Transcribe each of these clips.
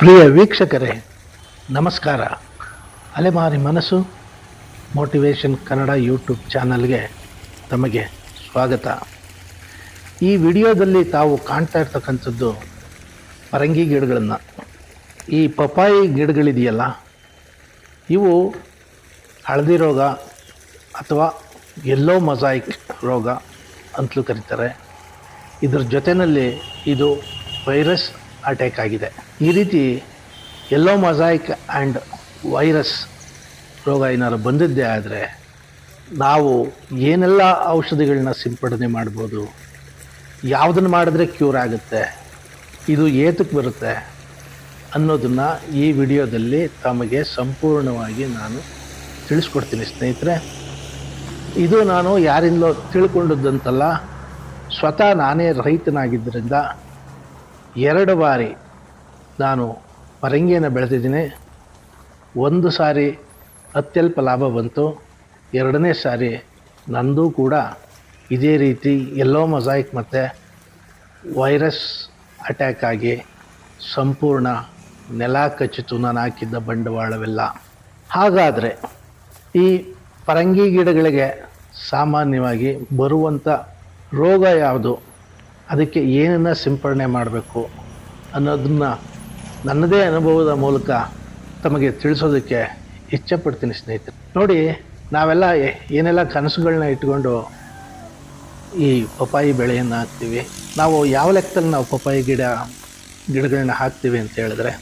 ಪ್ರಿಯ ವೀಕ್ಷಕರೇ, ನಮಸ್ಕಾರ. ಅಲೆಮಾರಿ ಮನಸ್ಸು, ಮೋಟಿವೇಶನ್ ಕನ್ನಡ ಯೂಟ್ಯೂಬ್ ಚಾನಲ್ಗೆ ತಮಗೆ ಸ್ವಾಗತ. ಈ ವಿಡಿಯೋದಲ್ಲಿ ತಾವು ಕಾಣ್ತಾ ಇರ್ತಕ್ಕಂಥದ್ದು ಪರಂಗಿ ಗಿಡಗಳನ್ನು. ಈ ಪಪಾಯಿ ಗಿಡಗಳಿದೆಯಲ್ಲ, ಇವು ಹಳದಿ ರೋಗ ಅಥವಾ ಎಲ್ಲೋ ಮೊಸಾಯಿಕ್ ರೋಗ ಅಂತಲೂ ಕರೀತಾರೆ. ಇದ್ರ ಜೊತೆಯಲ್ಲಿ ಇದು ವೈರಸ್ ಅಟ್ಯಾಕ್ ಆಗಿದೆ. ಈ ರೀತಿ ಎಲ್ಲೋ ಮೊಸಾಯಿಕ್ ಆ್ಯಂಡ್ ವೈರಸ್ ರೋಗ ಏನಾದ್ರು ಬಂದಿದ್ದೇ ಆದರೆ ನಾವು ಏನೆಲ್ಲ ಔಷಧಿಗಳನ್ನ ಸಿಂಪಡಣೆ ಮಾಡ್ಬೋದು, ಯಾವುದನ್ನು ಮಾಡಿದ್ರೆ ಕ್ಯೂರ್ ಆಗುತ್ತೆ, ಇದು ಏತಕ್ಕೆ ಬರುತ್ತೆ ಅನ್ನೋದನ್ನು ಈ ವಿಡಿಯೋದಲ್ಲಿ ತಮಗೆ ಸಂಪೂರ್ಣವಾಗಿ ನಾನು ತಿಳಿಸ್ಕೊಡ್ತೀನಿ ಸ್ನೇಹಿತರೆ. ಇದು ನಾನು ಯಾರಿಂದಲೋ ತಿಳ್ಕೊಂಡದ್ದಂತಲ್ಲ, ಸ್ವತಃ ನಾನೇ ರೈತನಾಗಿದ್ದರಿಂದ ಎರಡು ಬಾರಿ ನಾನು ಪರಂಗಿಯನ್ನು ಬೆಳೆದಿದ್ದೀನಿ. ಒಂದು ಸಾರಿ ಅತ್ಯಲ್ಪ ಲಾಭ ಬಂತು. ಎರಡನೇ ಸಾರಿ ನಂದು ಕೂಡ ಇದೇ ರೀತಿ ಎಲ್ಲೋ ಮೊಸಾಯಿಕ್ ಮತ್ತು ವೈರಸ್ ಅಟ್ಯಾಕ್ ಆಗಿ ಸಂಪೂರ್ಣ ನೆಲ ಕಚ್ಚಿತು ನಾನು ಹಾಕಿದ್ದ ಬಂಡವಾಳವೆಲ್ಲ. ಹಾಗಾದರೆ ಈ ಪರಂಗಿ ಗಿಡಗಳಿಗೆ ಸಾಮಾನ್ಯವಾಗಿ ಬರುವಂಥ ರೋಗ ಯಾವುದು? ಅದಕ್ಕೆ ಏನನ್ನು ಸಿಂಪಡಣೆ ಮಾಡಬೇಕು ಅನ್ನೋದನ್ನು ನನ್ನದೇ ಅನುಭವದ ಮೂಲಕ ತಮಗೆ ತಿಳಿಸೋದಕ್ಕೆ ಇಚ್ಛೆಪಡ್ತೀನಿ ಸ್ನೇಹಿತರೆ. ನೋಡಿ, ನಾವೆಲ್ಲ ಏನೆಲ್ಲ ಕನಸುಗಳನ್ನ ಇಟ್ಕೊಂಡು ಈ ಪಪ್ಪಾಯಿ ಬೆಳೆಯನ್ನು ಹಾಕ್ತೀವಿ. ನಾವು ಯಾವ ಲೆಕ್ಕದಲ್ಲಿ ನಾವು ಪಪ್ಪಾಯಿ ಗಿಡ, ಗಿಡಗಳನ್ನ ಹಾಕ್ತೀವಿ ಅಂತ ಹೇಳಿದ್ರೆ,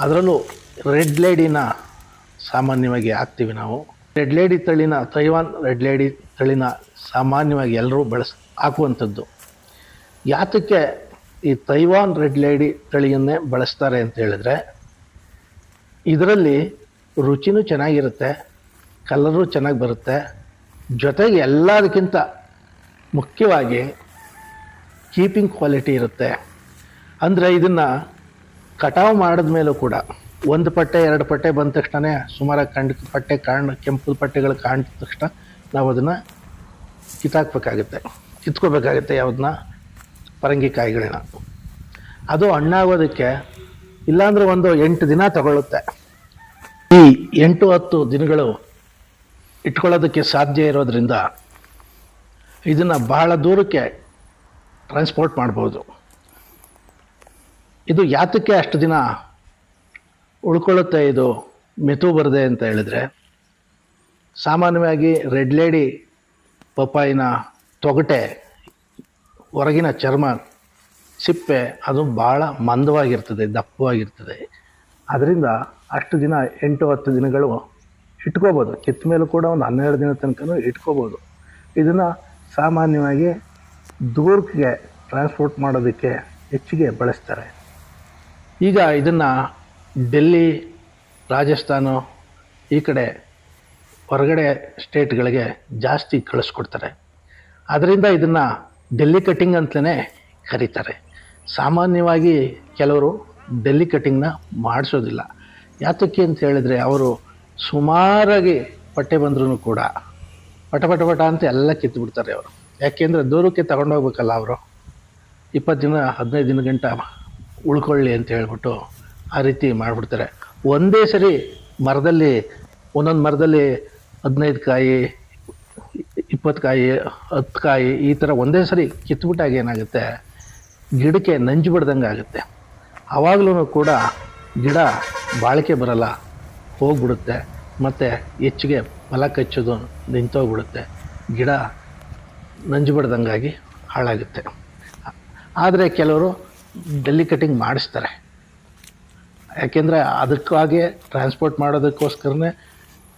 ಅದರಲ್ಲೂ ರೆಡ್ ಲೇಡಿನ ಸಾಮಾನ್ಯವಾಗಿ ಹಾಕ್ತೀವಿ ನಾವು. ರೆಡ್ ಲೇಡಿ ತಳಿನ, ತೈವಾನ್ ರೆಡ್ ಲೇಡಿ ತಳಿನ ಸಾಮಾನ್ಯವಾಗಿ ಎಲ್ಲರೂ ಬಳಸ್, ಹಾಕುವಂಥದ್ದು. ಯಾತಕ್ಕೆ ಈ ತೈವಾನ್ ರೆಡ್ ಲೇಡಿ ತಳಿಯನ್ನೇ ಬಳಸ್ತಾರೆ ಅಂತ ಹೇಳಿದ್ರೆ, ಇದರಲ್ಲಿ ರುಚಿನೂ ಚೆನ್ನಾಗಿರುತ್ತೆ, ಕಲರು ಚೆನ್ನಾಗಿ ಬರುತ್ತೆ. ಜೊತೆಗೆ ಎಲ್ಲದಕ್ಕಿಂತ ಮುಖ್ಯವಾಗಿ ಕೀಪಿಂಗ್ ಕ್ವಾಲಿಟಿ ಇರುತ್ತೆ. ಅಂದರೆ ಇದನ್ನು ಕಟಾವು ಮಾಡಿದ ಮೇಲೂ ಕೂಡ, ಒಂದು ಪಟ್ಟೆ, ಎರಡು ಪಟ್ಟೆ ಬಂದ ತಕ್ಷಣ ಸುಮಾರಾಗಿ ಕಂಡು, ಪಟ್ಟೆ ಕಾಣ್, ಕೆಂಪು ಪಟ್ಟೆಗಳು ಕಾಣಿದ ತಕ್ಷಣ ನಾವು ಅದನ್ನು ಕಿತ್ತಾಕ್ಬೇಕಾಗುತ್ತೆ, ಕಿತ್ಕೋಬೇಕಾಗುತ್ತೆ ಯಾವುದನ್ನ. ಪರಂಗಿಕಾಯಿಗಳನ್ನ ಅದು ಹಣ್ಣಾಗೋದಕ್ಕೆ ಇಲ್ಲಾಂದ್ರೆ ಒಂದು ಎಂಟು ದಿನ ತಗೊಳ್ಳುತ್ತೆ ಈ ಎಂಟು ಹತ್ತು ದಿನಗಳು ಇಟ್ಕೊಳ್ಳೋದಕ್ಕೆ ಸಾಧ್ಯ ಇರೋದ್ರಿಂದ ಇದನ್ನು ಬಹಳ ದೂರಕ್ಕೆ ಟ್ರಾನ್ಸ್ಪೋರ್ಟ್ ಮಾಡ್ಬೋದು. ಇದು ಯಾತಕ್ಕೆ ಅಷ್ಟು ದಿನ ಉಳ್ಕೊಳ್ಳುತ್ತೆ ಇದು ಮೆತು ಬರದೆ ಅಂತ ಹೇಳಿದ್ರೆ ಸಾಮಾನ್ಯವಾಗಿ ರೆಡ್ ಲೇಡಿ ಪಪ್ಪಾಯಿನ ತೊಗಟೆ ಹೊರಗಿನ ಚರ್ಮ, ಸಿಪ್ಪೆ, ಅದು ಭಾಳ ಮಂದವಾಗಿರ್ತದೆ, ದಪ್ಪವಾಗಿರ್ತದೆ. ಅದರಿಂದ ಅಷ್ಟು ದಿನ, ಎಂಟು ಹತ್ತು ದಿನಗಳು ಇಟ್ಕೋಬೋದು. ಕಿತ್ತ ಮೇಲೂ ಕೂಡ ಒಂದು ಹನ್ನೆರಡು ದಿನ ತನಕ ಇಟ್ಕೋಬೋದು. ಇದನ್ನು ಸಾಮಾನ್ಯವಾಗಿ ದೂರಕ್ಕೆ ಟ್ರಾನ್ಸ್ಪೋರ್ಟ್ ಮಾಡೋದಕ್ಕೆ ಹೆಚ್ಚಿಗೆ ಬಳಸ್ತಾರೆ. ಈಗ ಇದನ್ನು ಡೆಲ್ಲಿ, ರಾಜಸ್ಥಾನ ಈ ಕಡೆ ಹೊರಗಡೆ ಸ್ಟೇಟ್ಗಳಿಗೆ ಜಾಸ್ತಿ ಕಳಿಸ್ಕೊಡ್ತಾರೆ. ಅದರಿಂದ ಇದನ್ನು ಡೆಲ್ಲಿ ಕಟ್ಟಿಂಗ್ ಅಂತಲೇ ಕರೀತಾರೆ. ಸಾಮಾನ್ಯವಾಗಿ ಕೆಲವರು ಡೆಲ್ಲಿ ಕಟ್ಟಿಂಗ್ನ ಮಾಡಿಸೋದಿಲ್ಲ. ಯಾತಕ್ಕೆ ಅಂತ ಹೇಳಿದರೆ ಅವರು ಸುಮಾರಾಗಿ ಪಟ್ಟೆ ಬಂದ್ರೂ ಕೂಡ ಪಟ ಪಟ ಪಟ ಅಂತ ಎಲ್ಲ ಕಿತ್ತುಬಿಡ್ತಾರೆ ಅವರು. ಯಾಕೆಂದರೆ ದೂರಕ್ಕೆ ತಗೊಂಡೋಗ್ಬೇಕಲ್ಲ ಅವರು. ಇಪ್ಪತ್ತು ದಿನ, ಹದಿನೈದು ದಿನ ಗಂಟ ಉಳ್ಕೊಳ್ಳಿ ಅಂತ ಹೇಳ್ಬಿಟ್ಟು ಆ ರೀತಿ ಮಾಡಿಬಿಡ್ತಾರೆ. ಒಂದೇ ಸರಿ ಮರದಲ್ಲಿ, ಒಂದೊಂದು ಮರದಲ್ಲಿ ಹದಿನೈದು ಕಾಯಿ ಇಪ್ಪತ್ತು ಕಾಯಿ, ಹತ್ತು ಕಾಯಿ ಈ ಥರ ಒಂದೇ ಸರಿ ಕಿತ್ಬಿಟ್ಟಾಗ ಏನಾಗುತ್ತೆ? ಗಿಡಕ್ಕೆ ನಂಜು ಬಿಡ್ದಂಗೆ ಆಗುತ್ತೆ. ಆವಾಗಲೂ ಕೂಡ ಗಿಡ ಬಾಳಿಕೆ ಬರಲ್ಲ, ಹೋಗ್ಬಿಡುತ್ತೆ, ಮತ್ತು ಹೆಚ್ಚಿಗೆ ಫಲ ಕಚ್ಚೋದು ನಿಂತೋಗ್ಬಿಡುತ್ತೆ. ಗಿಡ ನಂಜು ಬಿಡ್ದಂಗಾಗಿ ಹಾಳಾಗುತ್ತೆ. ಆದರೆ ಕೆಲವರು ಡೆಲ್ಲಿ ಕಟಿಂಗ್ ಮಾಡಿಸ್ತಾರೆ. ಯಾಕೆಂದರೆ ಅದಕ್ಕಾಗೆ ಟ್ರಾನ್ಸ್ಪೋರ್ಟ್ ಮಾಡೋದಕ್ಕೋಸ್ಕರನೇ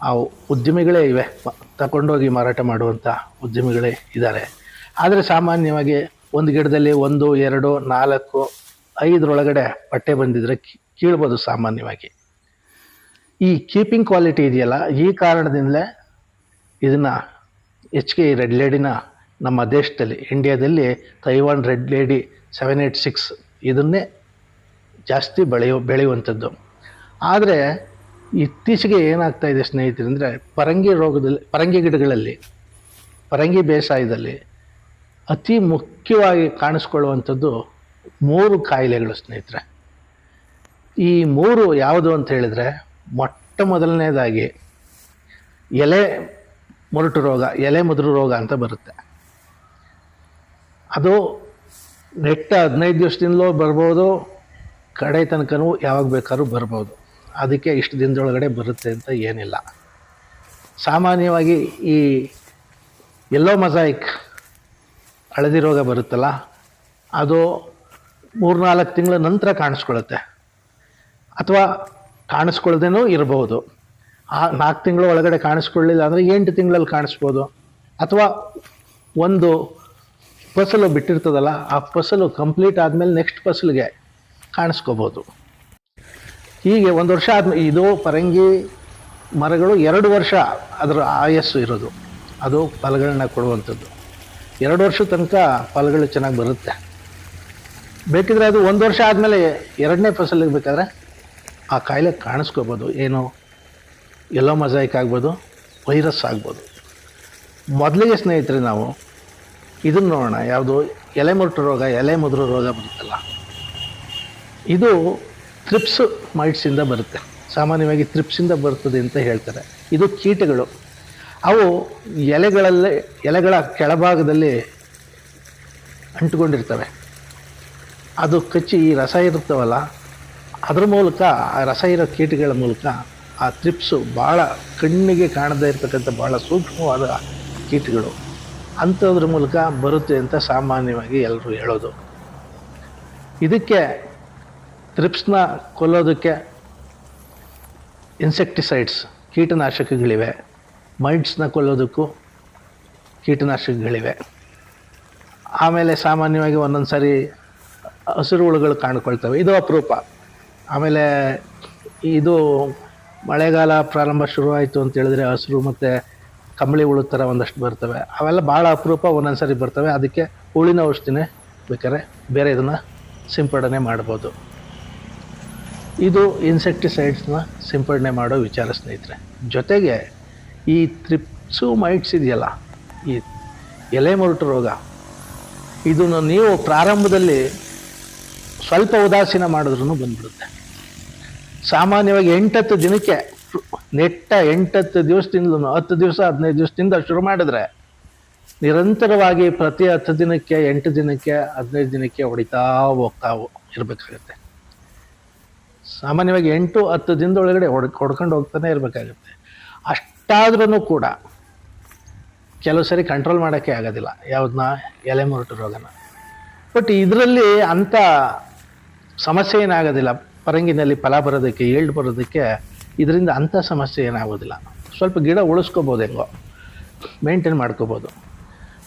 ಆ ಉದ್ಯಮಿಗಳೇ ಇವೆ. ತಗೊಂಡೋಗಿ ಮಾರಾಟ ಮಾಡುವಂಥ ಉದ್ಯಮಿಗಳೇ ಇದ್ದಾರೆ. ಆದರೆ ಸಾಮಾನ್ಯವಾಗಿ ಒಂದು ಗಿಡದಲ್ಲಿ ಒಂದು, ಎರಡು, ನಾಲ್ಕು, ಐದರೊಳಗಡೆ ಪಟ್ಟೆ ಬಂದಿದ್ರೆ ಕಿ- ಕೀಳ್ಬೋದು ಸಾಮಾನ್ಯವಾಗಿ. ಈ ಕೀಪಿಂಗ್ ಕ್ವಾಲಿಟಿ ಇದೆಯಲ್ಲ, ಈ ಕಾರಣದಿಂದಲೇ ಇದನ್ನು ಎಚ್ ಕೆ ರೆಡ್ ಲೇಡಿನ ನಮ್ಮ ದೇಶದಲ್ಲಿ ಇಂಡಿಯಾದಲ್ಲಿ Taiwan red lady seven eight six ಇದನ್ನೇ ಜಾಸ್ತಿ ಬೆಳೆಯೋ, ಬೆಳೆಯುವಂಥದ್ದು. ಆದರೆ ಇತ್ತೀಚೆಗೆ ಏನಾಗ್ತಾ ಇದೆ ಸ್ನೇಹಿತರೆ ಅಂದರೆ ಪರಂಗಿ ರೋಗದಲ್ಲಿ, ಪರಂಗಿ ಗಿಡಗಳಲ್ಲಿ, ಪರಂಗಿ ಬೇಸಾಯದಲ್ಲಿ ಅತಿ ಮುಖ್ಯವಾಗಿ ಕಾಣಿಸ್ಕೊಳ್ಳುವಂಥದ್ದು ಮೂರು ಕಾಯಿಲೆಗಳು ಸ್ನೇಹಿತರೆ. ಈ ಮೂರು ಯಾವುದು ಅಂತ ಹೇಳಿದರೆ, ಮೊಟ್ಟ ಮೊದಲನೇದಾಗಿ ಎಲೆ ಮುರುಟು ರೋಗ, ಎಲೆ ಮುದುರು ರೋಗ ಅಂತ ಬರುತ್ತೆ. ಅದು ನೆಟ್ಟ ಹದಿನೈದು ದಿವಸದಿಂದಲೂ ಬರ್ಬೋದು, ಕಡೆ ತನಕನೂ ಯಾವಾಗ ಬೇಕಾದ್ರೂ ಬರ್ಬೋದು. ಅದಕ್ಕೆ ಇಷ್ಟು ದಿನದೊಳಗಡೆ ಬರುತ್ತೆ ಅಂತ ಏನಿಲ್ಲ. ಸಾಮಾನ್ಯವಾಗಿ ಈ ಎಲ್ಲೋ ಮಜಾಯಿಕ್ ಹಳದಿ ರೋಗ ಬರುತ್ತಲ್ಲ, ಅದು ಮೂರ್ನಾಲ್ಕು ತಿಂಗಳ ನಂತರ ಕಾಣಿಸ್ಕೊಳ್ಳುತ್ತೆ. ಅಥವಾ ಕಾಣಿಸ್ಕೊಳ್ದೇನೂ ಇರಬಹುದು. ಆ ನಾಲ್ಕು ತಿಂಗಳ ಒಳಗಡೆ ಕಾಣಿಸ್ಕೊಳ್ಳಿಲ್ಲ ಅಂದರೆ ಎಂಟು ತಿಂಗಳಲ್ಲಿ ಕಾಣಿಸ್ಬೋದು. ಅಥವಾ ಒಂದು ಫಸಲು ಬಿಟ್ಟಿರ್ತದಲ್ಲ, ಆ ಫಸಲು ಕಂಪ್ಲೀಟ್ ಆದಮೇಲೆ ನೆಕ್ಸ್ಟ್ ಫಸಲಿಗೆ ಕಾಣಿಸ್ಕೋಬೋದು. ಹೀಗೆ ಒಂದು ವರ್ಷ ಆದ್ಮೇಲೆ ಇದು ಪರಂಗಿ ಮರಗಳು ಎರಡು ವರ್ಷ ಅದರ ಆಯಸ್ಸು ಇರೋದು. ಅದು ಫಲಗಳನ್ನ ಕೊಡುವಂಥದ್ದು. ಎರಡು ವರ್ಷ ತನಕ ಫಲಗಳು ಚೆನ್ನಾಗಿ ಬರುತ್ತೆ. ಬೇಕಿದ್ರೆ ಅದು ಒಂದು ವರ್ಷ ಆದಮೇಲೆ ಎರಡನೇ ಫಸಲಿಗೆ ಬೇಕಾದ್ರೆ ಆ ಕಾಯಿಲೆ ಕಾಣಿಸ್ಕೋಬೋದು. ಏನು? ಎಲ್ಲೋ ಮಜಾಯಿಕ್ ಆಗ್ಬೋದು, ವೈರಸ್ ಆಗ್ಬೋದು. ಮೊದಲಿಗೆ ಸ್ನೇಹಿತರೆ ನಾವು ಇದನ್ನು ನೋಡೋಣ. ಯಾವುದು ಎಲೆ ಮುರುಟು ರೋಗ, ಎಲೆ ಮುದುರು ರೋಗ ಬರುತ್ತಲ್ಲ. ಇದು ತ್ರಿಪ್ಸ್ ಮೈಟ್ಸಿಂದ ಬರುತ್ತೆ. ಸಾಮಾನ್ಯವಾಗಿ ತ್ರಿಪ್ಸಿಂದ ಬರ್ತದೆ ಅಂತ ಹೇಳ್ತಾರೆ. ಇದು ಕೀಟಗಳು. ಅವು ಎಲೆಗಳಲ್ಲೇ, ಎಲೆಗಳ ಕೆಳಭಾಗದಲ್ಲಿ ಅಂಟುಕೊಂಡಿರ್ತವೆ. ಅದು ಕಚ್ಚಿ ಈ ರಸ ಇರುತ್ತವಲ್ಲ, ಅದ್ರ ಮೂಲಕ, ಆ ರಸ ಇರೋ ಕೀಟಗಳ ಮೂಲಕ ಆ ತ್ರಿಪ್ಸು ಭಾಳ ಕಣ್ಣಿಗೆ ಕಾಣದೇ ಇರತಕ್ಕಂಥ ಭಾಳ ಸೂಕ್ಷ್ಮವಾದ ಕೀಟಗಳು. ಅಂಥದ್ರ ಮೂಲಕ ಬರುತ್ತೆ ಅಂತ ಸಾಮಾನ್ಯವಾಗಿ ಎಲ್ಲರೂ ಹೇಳೋದು. ಇದಕ್ಕೆ ತ್ರಿಪ್ಸ್ನ ಕೊಲ್ಲೋದಕ್ಕೆ ಇನ್ಸೆಕ್ಟಿಸೈಡ್ಸ್ ಕೀಟನಾಶಕಗಳಿವೆ. ಮೈಂಡ್ಸ್ನ ಕೊಲ್ಲೋದಕ್ಕೂ ಕೀಟನಾಶಕಗಳಿವೆ. ಆಮೇಲೆ ಸಾಮಾನ್ಯವಾಗಿ ಒಂದೊಂದು ಸಾರಿ ಹಸಿರು ಹುಳುಗಳು ಕಾಣ್ಕೊಳ್ತವೆ. ಇದು ಅಪರೂಪ. ಆಮೇಲೆ ಇದು ಮಳೆಗಾಲ ಪ್ರಾರಂಭ ಶುರುವಾಯಿತು ಅಂತ ಹೇಳಿದ್ರೆ ಹಸಿರು ಮತ್ತು ಕಂಬಳಿ ಹುಳು ಥರ ಒಂದಷ್ಟು ಬರ್ತವೆ. ಅವೆಲ್ಲ ಭಾಳ ಅಪರೂಪ ಒಂದೊಂದು ಸಾರಿ ಬರ್ತವೆ. ಅದಕ್ಕೆ ಹುಳಿನ ಔಷಧಿನೇ ಬೇಕಾದ್ರೆ ಬೇರೆ ಇದನ್ನು ಸಿಂಪಡಣೆ ಮಾಡ್ಬೋದು. ಇದು ಇನ್ಸೆಕ್ಟಿಸೈಡ್ಸ್ನ ಸಿಂಪಡಣೆ ಮಾಡೋ ವಿಚಾರ ಸ್ನೇಹಿತರೆ. ಜೊತೆಗೆ ಈ ತ್ರಿಪ್ಸು ಮೈಟ್ಸ್ ಇದೆಯಲ್ಲ, ಈ ಎಲೆ ಮುರುಟು ರೋಗ, ಇದನ್ನು ನೀವು ಪ್ರಾರಂಭದಲ್ಲಿ ಸ್ವಲ್ಪ ಉದಾಸೀನ ಮಾಡಿದ್ರೂ ಬಂದ್ಬಿಡುತ್ತೆ. ಸಾಮಾನ್ಯವಾಗಿ ಎಂಟತ್ತು ದಿನಕ್ಕೆ ನೆಟ್ಟ ಎಂಟತ್ತು ದಿವಸದಿಂದ ಹತ್ತು ದಿವಸ, ಹದಿನೈದು ದಿವಸದಿಂದ ಶುರು ಮಾಡಿದ್ರೆ ನಿರಂತರವಾಗಿ ಪ್ರತಿ ಹತ್ತು ದಿನಕ್ಕೆ, ಎಂಟು ದಿನಕ್ಕೆ, ಹದಿನೈದು ದಿನಕ್ಕೆ ಹೊಡಿತಾ ಹೋಗ್ತಾ ಇರಬೇಕಾಗುತ್ತೆ. ಸಾಮಾನ್ಯವಾಗಿ ಎಂಟು ಹತ್ತು ದಿನದೊಳಗಡೆ ಹೊಡ್ ಹೊಡ್ಕೊಂಡು ಹೋಗ್ತಾನೆ ಇರಬೇಕಾಗುತ್ತೆ. ಅಷ್ಟಾದ್ರೂ ಕೂಡ ಕೆಲವು ಸರಿ ಕಂಟ್ರೋಲ್ ಮಾಡೋಕ್ಕೆ ಆಗೋದಿಲ್ಲ. ಯಾವುದನ್ನ ಎಲೆ ಮುರುಟು ರೋಗನ. ಬಟ್ ಇದರಲ್ಲಿ ಅಂಥ ಸಮಸ್ಯೆ ಏನಾಗೋದಿಲ್ಲ. ಪರಂಗಿನಲ್ಲಿ ಫಲ ಬರೋದಕ್ಕೆ ಏಳ್ಡು ಬರೋದಕ್ಕೆ ಇದರಿಂದ ಅಂಥ ಸಮಸ್ಯೆ ಏನಾಗೋದಿಲ್ಲ. ಸ್ವಲ್ಪ ಗಿಡ ಉಳಿಸ್ಕೋಬೋದು ಹೆಂಗೋ. ಮೇಂಟೈನ್ ಮಾಡ್ಕೋಬೋದು.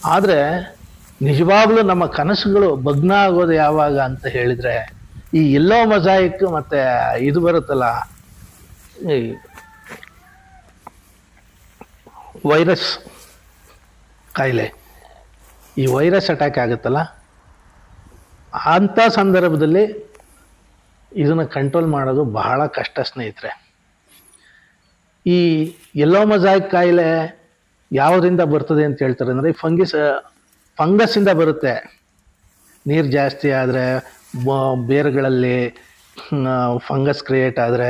ಆದರೆ ನಿಜವಾಗ್ಲೂ ನಮ್ಮ ಕನಸುಗಳು ಭಗ್ನ ಆಗೋದು ಯಾವಾಗ ಅಂತ ಹೇಳಿದರೆ ಈ ಎಲ್ಲೋ ಮೊಸಾಯಿಕ್ ಮತ್ತು ಇದು ಬರುತ್ತಲ್ಲ, ಈ ವೈರಸ್ ಕಾಯಿಲೆ. ಈ ವೈರಸ್ ಅಟ್ಯಾಕ್ ಆಗುತ್ತಲ್ಲ, ಅಂಥ ಸಂದರ್ಭದಲ್ಲಿ ಇದನ್ನು ಕಂಟ್ರೋಲ್ ಮಾಡೋದು ಬಹಳ ಕಷ್ಟ ಸ್ನೇಹಿತರೆ. ಈ ಎಲ್ಲೋ ಮೊಸಾಯಿಕ್ ಕಾಯಿಲೆ ಯಾವುದರಿಂದ ಬರ್ತದೆ ಅಂತ ಹೇಳ್ತಾರೆ ಅಂದರೆ ಫಂಗಿಸ್, ಫಂಗಸ್ಸಿಂದ ಬರುತ್ತೆ. ನೀರು ಜಾಸ್ತಿ ಆದರೆ ಬೇರುಗಳಲ್ಲಿ ಫಂಗಸ್ ಕ್ರಿಯೇಟ್ ಆದರೆ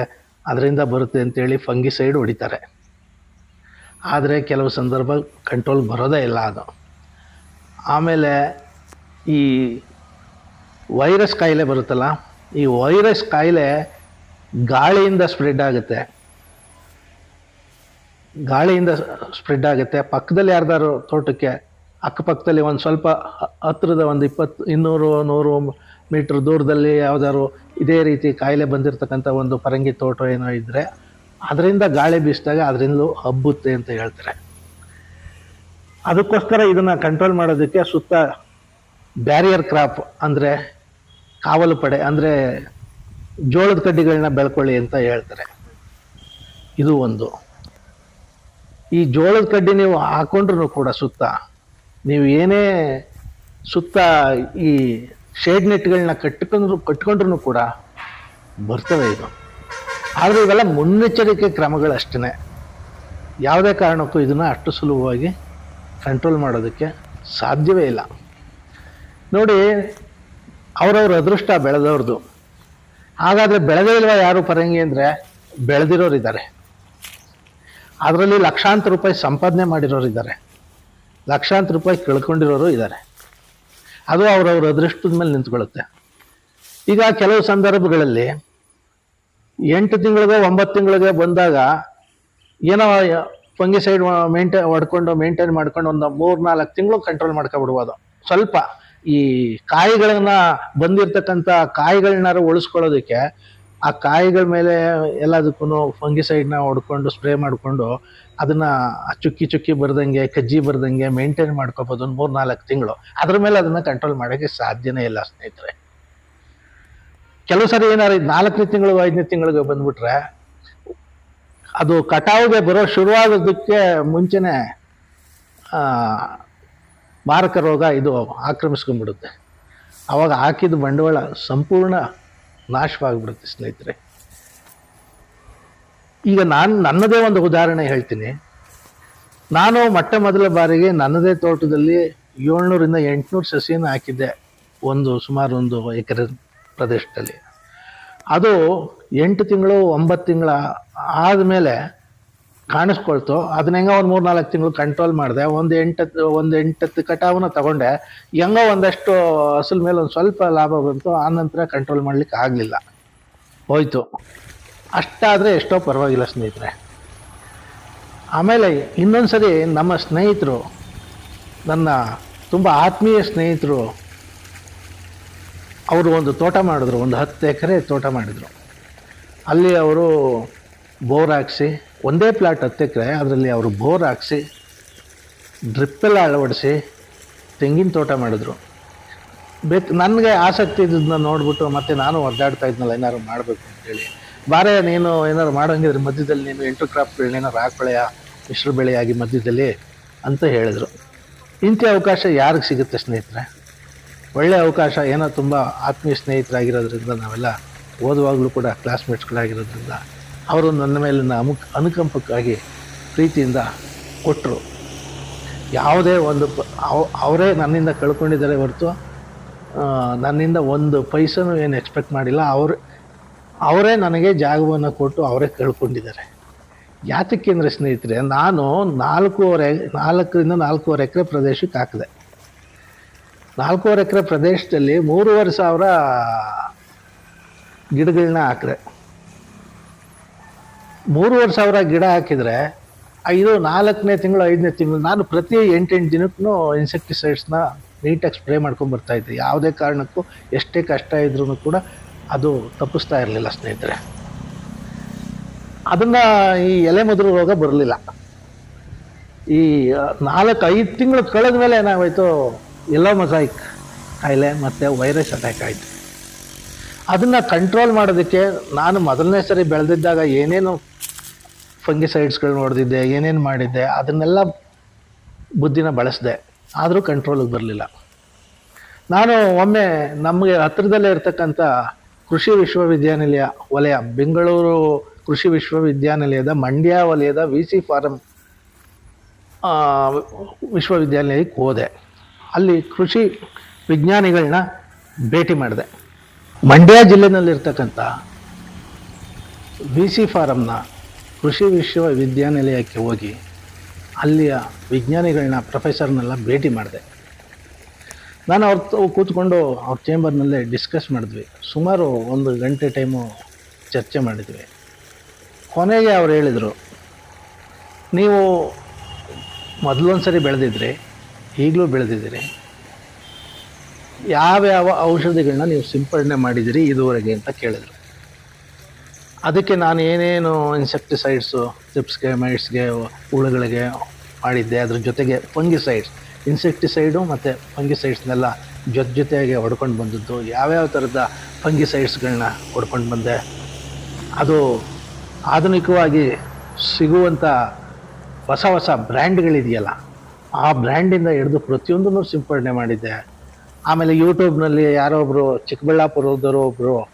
ಅದರಿಂದ ಬರುತ್ತೆ ಅಂತೇಳಿ ಫಂಗಿಸೈಡ್ ಹೊಡಿತಾರೆ. ಆದರೆ ಕೆಲವು ಸಂದರ್ಭ ಕಂಟ್ರೋಲ್ ಬರೋದೇ ಇಲ್ಲ ಅದು. ಆಮೇಲೆ ಈ ವೈರಸ್ ಕಾಯಿಲೆ ಬರುತ್ತಲ್ಲ, ಈ ವೈರಸ್ ಕಾಯಿಲೆ ಗಾಳಿಯಿಂದ ಸ್ಪ್ರೆಡ್ ಆಗುತ್ತೆ. ಗಾಳಿಯಿಂದ ಸ್ಪ್ರೆಡ್ ಆಗುತ್ತೆ. ಪಕ್ಕದಲ್ಲಿ ಯಾರ್ದಾರು ತೋಟಕ್ಕೆ, ಅಕ್ಕಪಕ್ಕದಲ್ಲಿ ಒಂದು ಸ್ವಲ್ಪ ಹತ್ತಿರದ ಒಂದು ಇಪ್ಪತ್ತು, ಇನ್ನೂರು, ನೂರು ಮೀಟ್ರ್ ದೂರದಲ್ಲಿ ಯಾವುದಾದ್ರು ಇದೇ ರೀತಿ ಕಾಯಿಲೆ ಬಂದಿರತಕ್ಕಂಥ ಒಂದು ಪರಂಗಿ ತೋಟ ಏನೋ ಇದ್ದರೆ ಅದರಿಂದ ಗಾಳಿ ಬೀಸಿದಾಗ ಅದರಿಂದಲೂ ಹಬ್ಬುತ್ತೆ ಅಂತ ಹೇಳ್ತಾರೆ. ಅದಕ್ಕೋಸ್ಕರ ಇದನ್ನು ಕಂಟ್ರೋಲ್ ಮಾಡೋದಕ್ಕೆ ಸುತ್ತ ಬ್ಯಾರಿಯರ್ ಕ್ರಾಪ್ ಅಂದರೆ ಕಾವಲು ಪಡೆ ಅಂದರೆ ಜೋಳದ ಕಡ್ಡಿಗಳನ್ನ ಬೆಳ್ಕೊಳ್ಳಿ ಅಂತ ಹೇಳ್ತಾರೆ. ಇದು ಒಂದು. ಈ ಜೋಳದ ಕಡ್ಡಿ ನೀವು ಹಾಕೊಂಡ್ರು ಕೂಡ ಸುತ್ತ, ನೀವು ಏನೇ ಸುತ್ತ ಈ ಶೇಡ್ ನೆಟ್ಗಳನ್ನ ಕಟ್ಕೊಂಡ್ರು ಕಟ್ಕೊಂಡ್ರು ಕೂಡ ಬರ್ತವೆ ಇದು. ಆದರೆ ಇವೆಲ್ಲ ಮುನ್ನೆಚ್ಚರಿಕೆ ಕ್ರಮಗಳಷ್ಟೇ ಯಾವುದೇ ಕಾರಣಕ್ಕೂ ಇದನ್ನು ಅಷ್ಟು ಸುಲಭವಾಗಿ ಕಂಟ್ರೋಲ್ ಮಾಡೋದಕ್ಕೆ ಸಾಧ್ಯವೇ ಇಲ್ಲ. ನೋಡಿ, ಅವರವ್ರ ಅದೃಷ್ಟ ಬೆಳೆದವ್ರದ್ದು ಹಾಗಾದರೆ ಬೆಳೆದೇ ಇಲ್ವಾ ಯಾರು ಪರಂಗಿ ಅಂದರೆ? ಬೆಳೆದಿರೋರಿದ್ದಾರೆ ಅದರಲ್ಲಿ ಲಕ್ಷಾಂತರ ರೂಪಾಯಿ ಸಂಪಾದನೆ ಮಾಡಿರೋರು ಇದ್ದಾರೆ. ಲಕ್ಷಾಂತರ ರೂಪಾಯಿ ಕಳ್ಕೊಂಡಿರೋರು ಇದ್ದಾರೆ. ಅದು ಅವರವರ ಅದೃಷ್ಟದ ಮೇಲೆ ನಿಂತ್ಕೊಳ್ಳುತ್ತೆ. ಈಗ ಕೆಲವು ಸಂದರ್ಭಗಳಲ್ಲಿ ಎಂಟು ತಿಂಗಳಿಗೆ ಒಂಬತ್ತು ತಿಂಗಳಿಗೆ ಬಂದಾಗ ಏನೋ ಫಂಗಿಸೈಡ್ ಮೇಂಟೈನ್ ಹೊಡ್ಕೊಂಡು ಮೇಂಟೈನ್ ಮಾಡ್ಕೊಂಡು ಒಂದು ಮೂರು ನಾಲ್ಕು ತಿಂಗಳು ಕಂಟ್ರೋಲ್ ಮಾಡ್ಕೊಬಿಡ್ಬೋದು. ಸ್ವಲ್ಪ ಈ ಕಾಯಿಗಳನ್ನ ಬಂದಿರ್ತಕ್ಕಂಥ ಕಾಯಿಗಳನ್ನಾರು ಉಳಿಸ್ಕೊಳ್ಳೋದಕ್ಕೆ ಆ ಕಾಯಿಗಳ ಮೇಲೆ ಎಲ್ಲದಕ್ಕೂ ಫಂಗಿಸೈಡ್ನ ಹೊಡ್ಕೊಂಡು ಸ್ಪ್ರೇ ಮಾಡಿಕೊಂಡು ಅದನ್ನ ಚುಕ್ಕಿ ಚುಕ್ಕಿ ಬರ್ದಂಗೆ, ಕಜ್ಜಿ ಬರ್ದಂಗೆ ಮೇಂಟೈನ್ ಮಾಡ್ಕೋಬೋದು ಒಂದು ಮೂರ್ ನಾಲ್ಕು ತಿಂಗಳು. ಅದ್ರ ಮೇಲೆ ಅದನ್ನ ಕಂಟ್ರೋಲ್ ಮಾಡೋಕ್ಕೆ ಸಾಧ್ಯನೇ ಇಲ್ಲ ಸ್ನೇಹಿತರೆ. ಕೆಲವು ಸಾರಿ ಏನಾರು ನಾಲ್ಕನೇ ತಿಂಗಳು, ಐದನೇ ತಿಂಗಳಿಗೆ ಬಂದ್ಬಿಟ್ರೆ ಅದು ಕಟಾವಿಗೆ ಬರೋ ಶುರುವಾಗೋದಕ್ಕೆ ಮುಂಚೆನೆ ಮಾರಕ ರೋಗ ಇದು ಆಕ್ರಮಿಸ್ಕೊಂಡ್ಬಿಡುತ್ತೆ. ಅವಾಗ ಹಾಕಿದ ಬಂಡವಾಳ ಸಂಪೂರ್ಣ ನಾಶವಾಗಿಬಿಡುತ್ತೆ ಸ್ನೇಹಿತರೆ. ಈಗ ನಾನು ನನ್ನದೇ ಒಂದು ಉದಾಹರಣೆ ಹೇಳ್ತೀನಿ. ನಾನು ಮೊಟ್ಟ ಮೊದಲ ಬಾರಿಗೆ ನನ್ನದೇ ತೋಟದಲ್ಲಿ ಏಳ್ನೂರಿಂದ ಎಂಟುನೂರು ಸಸಿಯನ್ನು ಹಾಕಿದ್ದೆ ಒಂದು ಸುಮಾರು ಒಂದು ಎಕರೆ ಪ್ರದೇಶದಲ್ಲಿ. ಅದು ಎಂಟು ತಿಂಗಳು ಒಂಬತ್ತು ತಿಂಗಳ ಆದಮೇಲೆ ಕಾಣಿಸ್ಕೊಳ್ತು. ಅದನ್ನ ಹೆಂಗೋ ಒಂದು ಮೂರು ನಾಲ್ಕು ತಿಂಗಳು ಕಂಟ್ರೋಲ್ ಮಾಡಿದೆ. ಒಂದು ಎಂಟತ್ತು ಒಂದು ಎಂಟತ್ತು ಕಟಾವನ್ನ ತಗೊಂಡೆ. ಹೆಂಗೋ ಒಂದಷ್ಟು ಅಸಲ್ ಮೇಲೆ ಒಂದು ಸ್ವಲ್ಪ ಲಾಭ ಬಂತು. ಆನಂತರ ಕಂಟ್ರೋಲ್ ಮಾಡ್ಲಿಕ್ಕೆ ಆಗಲಿಲ್ಲ. ಹೋಯ್ತು. ಅಷ್ಟಾದರೆ ಎಷ್ಟೋ ಪರವಾಗಿಲ್ಲ ಸ್ನೇಹಿತರೆ. ಆಮೇಲೆ ಇನ್ನೊಂದ್ಸರಿ ನಮ್ಮ ಸ್ನೇಹಿತರು, ನನ್ನ ತುಂಬ ಆತ್ಮೀಯ ಸ್ನೇಹಿತರು, ಅವರು ಒಂದು ತೋಟ ಮಾಡಿದ್ರು. ಒಂದು ಹತ್ತು ಎಕರೆ ತೋಟ ಮಾಡಿದರು. ಅಲ್ಲಿ ಅವರು ಬೋರ್ ಹಾಕ್ಸಿ ಒಂದೇ ಪ್ಲಾಟ್ ಹತ್ತಕ್ಕೆ ಅದರಲ್ಲಿ ಅವರು ಬೋರ್ ಹಾಕಿಸಿ, ಡ್ರಿಪ್ಪೆಲ್ಲ ಅಳವಡಿಸಿ ತೆಂಗಿನ ತೋಟ ಮಾಡಿದ್ರು. ಬೇಕು, ನನಗೆ ಆಸಕ್ತಿ ಇದ್ದದನ್ನ ನೋಡಿಬಿಟ್ಟು ಮತ್ತೆ ನಾನು ಒದ್ದಾಡ್ತಾ ಇದ್ನಲ್ಲ ಏನಾದ್ರು ಮಾಡಬೇಕು ಅಂತೇಳಿ ಬಾರೆ, ನೀನು ಏನಾದ್ರು ಮಾಡೋಂಗಿದ್ರೆ ಮಧ್ಯದಲ್ಲಿ ನೀನು ಎಂಟು ಕ್ರಾಪ್ಗಳನ್ನ ಏನಾದ್ರು ಹಾಕ್ಬಳೆಯ ಮಿಶ್ರ ಬೆಳೆಯಾಗಿ ಮಧ್ಯದಲ್ಲಿ ಅಂತ ಹೇಳಿದರು. ಇಂಥ ಅವಕಾಶ ಯಾರಿಗೆ ಸಿಗುತ್ತೆ ಸ್ನೇಹಿತರೆ? ಒಳ್ಳೆಯ ಅವಕಾಶ, ಏನೋ ತುಂಬ ಆತ್ಮೀಯ ಸ್ನೇಹಿತರಾಗಿರೋದ್ರಿಂದ ನಾವೆಲ್ಲ ಓದುವಾಗಲೂ ಕೂಡ ಕ್ಲಾಸ್ಮೇಟ್ಸ್ಗಳಾಗಿರೋದ್ರಿಂದ ಅವರು ನನ್ನ ಮೇಲಿನ ಅಮುಕ್ ಅನುಕಂಪಕ್ಕಾಗಿ ಪ್ರೀತಿಯಿಂದ ಕೊಟ್ಟರು ಯಾವುದೇ ಒಂದು ಪ ಅವರೇ ನನ್ನಿಂದ ಕಳ್ಕೊಂಡಿದ್ದಾರೆ ಹೊರತು ನನ್ನಿಂದ ಒಂದು ಪೈಸನೂ ಏನು ಎಕ್ಸ್ಪೆಕ್ಟ್ ಮಾಡಿಲ್ಲ. ಅವರು ಅವರೇ ನನಗೆ ಜಾಗವನ್ನು ಕೊಟ್ಟು ಅವರೇ ಕಳ್ಕೊಂಡಿದ್ದಾರೆ. ಯಾತಕ್ಕೆ ಅಂದರೆ ಸ್ನೇಹಿತರೆ, ನಾನು ನಾಲ್ಕೂವರೆ ನಾಲ್ಕರಿಂದ ನಾಲ್ಕೂವರೆ ಎಕರೆ ಪ್ರದೇಶಕ್ಕೆ ಹಾಕಿದೆ. ನಾಲ್ಕೂವರೆ ಎಕರೆ ಪ್ರದೇಶದಲ್ಲಿ ಮೂರುವರೆ ಸಾವಿರ ಗಿಡಗಳನ್ನ ಹಾಕಿದೆ ಮೂರುವರೆ ಸಾವಿರ ಗಿಡ ಹಾಕಿದರೆ ಐದು, ನಾಲ್ಕನೇ ತಿಂಗಳು, ಐದನೇ ತಿಂಗಳು, ನಾನು ಪ್ರತಿ ಎಂಟೆಂಟು ದಿನಕ್ಕೂ ಇನ್ಸೆಕ್ಟಿಸೈಡ್ಸ್ನ ನೀಟಾಗಿ ಸ್ಪ್ರೇ ಮಾಡ್ಕೊಂಡು ಬರ್ತಾ ಇದ್ದೆ. ಯಾವುದೇ ಕಾರಣಕ್ಕೂ ಎಷ್ಟೇ ಕಷ್ಟ ಇದ್ರೂ ಕೂಡ ಅದು ತಪ್ಪಿಸ್ತಾ ಇರಲಿಲ್ಲ ಸ್ನೇಹಿತರೆ. ಅದನ್ನು ಈ ಎಲೆ ಮದುರು ರೋಗ ಬರಲಿಲ್ಲ. ಈ ನಾಲ್ಕು, ಐದು ತಿಂಗಳು ಕಳೆದ ಮೇಲೆ ಏನಾಗೋಯ್ತು? ಎಲ್ಲೋ ಮೊಸಾಯಿಕ್ ಕಾಯಿಲೆ ಮತ್ತು ವೈರಸ್ ಅಟ್ಯಾಕ್ ಆಯಿತು. ಅದನ್ನು ಕಂಟ್ರೋಲ್ ಮಾಡೋದಕ್ಕೆ ನಾನು ಮೊದಲನೇ ಸರಿ ಬೆಳೆದಿದ್ದಾಗ ಏನೇನು ಫಂಗಿಸೈಡ್ಸ್ಗಳು ನೋಡಿದ್ದೆ ಏನೇನು ಮಾಡಿದ್ದೆ, ಅದನ್ನೆಲ್ಲ ಬುದ್ಧಿನ ಬಳಸಿದೆ. ಆದರೂ ಕಂಟ್ರೋಲಿಗೆ ಬರಲಿಲ್ಲ. ನಾನು ಒಮ್ಮೆ ನಮಗೆ ಹತ್ತಿರದಲ್ಲೇ ಇರತಕ್ಕಂಥ ಕೃಷಿ ವಿಶ್ವವಿದ್ಯಾನಿಲಯ ವಲಯ, ಬೆಂಗಳೂರು ಕೃಷಿ ವಿಶ್ವವಿದ್ಯಾನಿಲಯದ ಮಂಡ್ಯ ವಲಯದ ವಿ ಸಿ ಫಾರಂ ವಿಶ್ವವಿದ್ಯಾನಿಲಯಕ್ಕೆ ಹೋದೆ. ಅಲ್ಲಿ ಕೃಷಿ ವಿಜ್ಞಾನಿಗಳನ್ನ ಭೇಟಿ ಮಾಡಿದೆ. ಮಂಡ್ಯ ಜಿಲ್ಲೆಯಲ್ಲಿರ್ತಕ್ಕಂಥ ಬಿ ಸಿ ಫಾರಂನ ಕೃಷಿ ವಿಶ್ವವಿದ್ಯಾನಿಲಯಕ್ಕೆ ಹೋಗಿ ಅಲ್ಲಿಯ ವಿಜ್ಞಾನಿಗಳನ್ನ, ಪ್ರೊಫೆಸರ್ನೆಲ್ಲ ಭೇಟಿ ಮಾಡಿದೆ. ನಾನು ಅವ್ರ ಕೂತ್ಕೊಂಡು ಅವ್ರ ಚೇಂಬರ್ನಲ್ಲೇ ಡಿಸ್ಕಸ್ ಮಾಡಿದ್ವಿ. ಸುಮಾರು ಒಂದು ಗಂಟೆ ಟೈಮು ಚರ್ಚೆ ಮಾಡಿದ್ವಿ. ಕೊನೆಗೆ ಅವ್ರು ಹೇಳಿದರು, ನೀವು ಮೊದಲೊಂದು ಸರಿ ಬೆಳೆದಿದ್ರಿ ಈಗಲೂ ಬೆಳೆದಿದ್ದೀರಿ. ಯಾವ್ಯಾವ ಔಷಧಿಗಳನ್ನ ನೀವು ಸಿಂಪಡಣೆ ಮಾಡಿದಿರಿ ಇದುವರೆಗೆ ಅಂತ ಕೇಳಿದರು. ಅದಕ್ಕೆ ನಾನು ಏನೇನು ಇನ್ಸೆಕ್ಟಿಸೈಡ್ಸು ಚಿಪ್ಸ್ಗೆ ಮೈಟ್ಸ್ಗೆ ಹುಳುಗಳಿಗೆ ಮಾಡಿದ್ದೆ. ಅದ್ರ ಜೊತೆಗೆ ಫಂಗಿಸೈಡ್ಸ್ ಇನ್ಸೆಕ್ಟಿಸೈಡು ಮತ್ತು ಫಂಗಿಸೈಡ್ಸ್ನೆಲ್ಲ ಜೊತೆ ಜೊತೆಗೆ ಹೊಡ್ಕೊಂಡು ಬಂದದ್ದು. ಯಾವ್ಯಾವ ಥರದ ಫಂಗಿಸೈಡ್ಸ್ಗಳನ್ನ ಹೊಡ್ಕೊಂಡು ಬಂದೆ? ಅದು ಆಧುನಿಕವಾಗಿ ಸಿಗುವಂಥ ಹೊಸ ಹೊಸ ಬ್ರ್ಯಾಂಡ್ಗಳಿದೆಯಲ್ಲ ಆ ಬ್ರ್ಯಾಂಡಿಂದ ಹಿಡಿದು ಪ್ರತಿಯೊಂದನ್ನು ಸಿಂಪಡಣೆ ಮಾಡಿದ್ದೆ. ಆಮೇಲೆ ಯೂಟ್ಯೂಬ್ನಲ್ಲಿ ಯಾರೋ ಒಬ್ಬರು ಚಿಕ್ಕಬಳ್ಳಾಪುರದವರು ಒಬ್ಬರು